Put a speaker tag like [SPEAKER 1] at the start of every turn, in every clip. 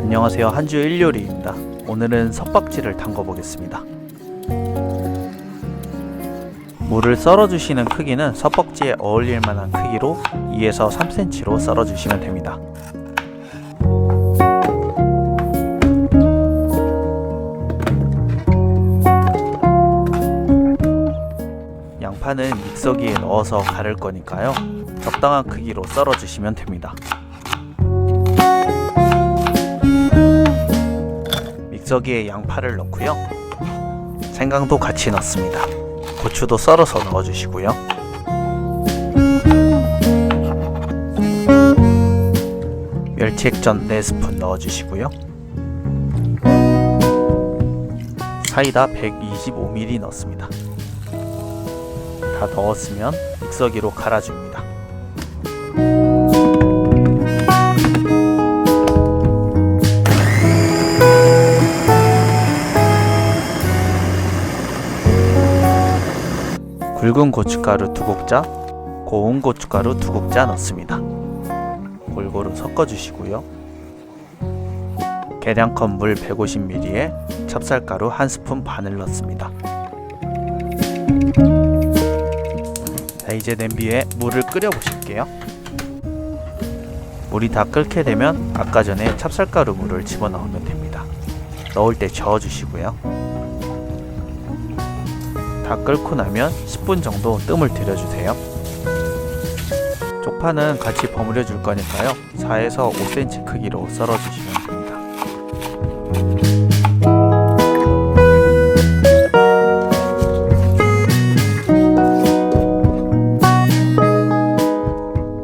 [SPEAKER 1] 안녕하세요. 한주 일요일입니다. 오늘은 석박지를 담궈 보겠습니다. 물을 썰어 주시는 크기는 석박지에 어울릴 만한 크기로 2에서 3cm로 썰어 주시면 됩니다. 양파는 믹서기에 넣어서 가를 거니까요. 적당한 크기로 썰어 주시면 됩니다 믹서기에 양파를 넣고요. 생강도 같이 넣습니다. 고추도 썰어서 넣어주시고요. 멸치액젓 4스푼 넣어주시고요. 사이다 125ml 넣습니다. 다 넣었으면 믹서기로 갈아줍니다. 굵은 고춧가루 두 국자, 고운 고춧가루 두 국자 넣습니다. 골고루 섞어주시고요. 계량컵 물 150ml에 찹쌀가루 한 스푼 반을 넣습니다. 자, 이제 냄비에 물을 끓여 보실게요. 물이 다 끓게 되면 아까 전에 찹쌀가루 물을 집어넣으면 됩니다. 넣을 때 저어주시고요. 다 끓고 나면 10분 정도 뜸을 들여주세요. 쪽파는 같이 버무려 줄 거니까요. 4에서 5cm 크기로 썰어 주시면 됩니다.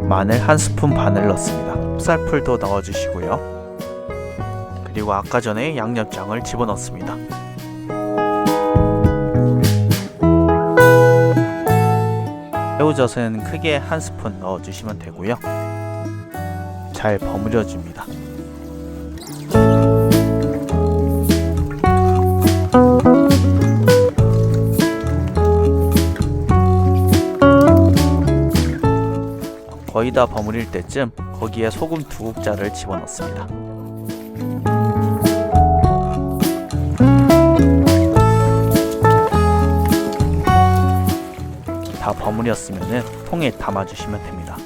[SPEAKER 1] 마늘 한 스푼 반을 넣습니다. 쌀풀도 넣어 주시고요. 그리고 아까 전에 양념장을 집어넣습니다. 새우젓은 크게 한 스푼 넣어주시면 되고요. 잘 버무려 줍니다. 거의 다 버무릴 때쯤 거기에 소금 두 국자를 집어넣습니다. 다 버무렸으면 통에 담아주시면 됩니다.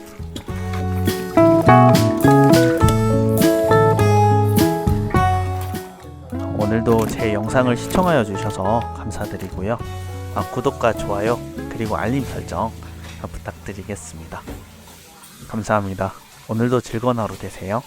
[SPEAKER 1] 오늘도 제 영상을 시청하여 주셔서 감사드리고요. 아, 구독과 좋아요 그리고 알림 설정 부탁드리겠습니다. 감사합니다. 오늘도 즐거운 하루 되세요.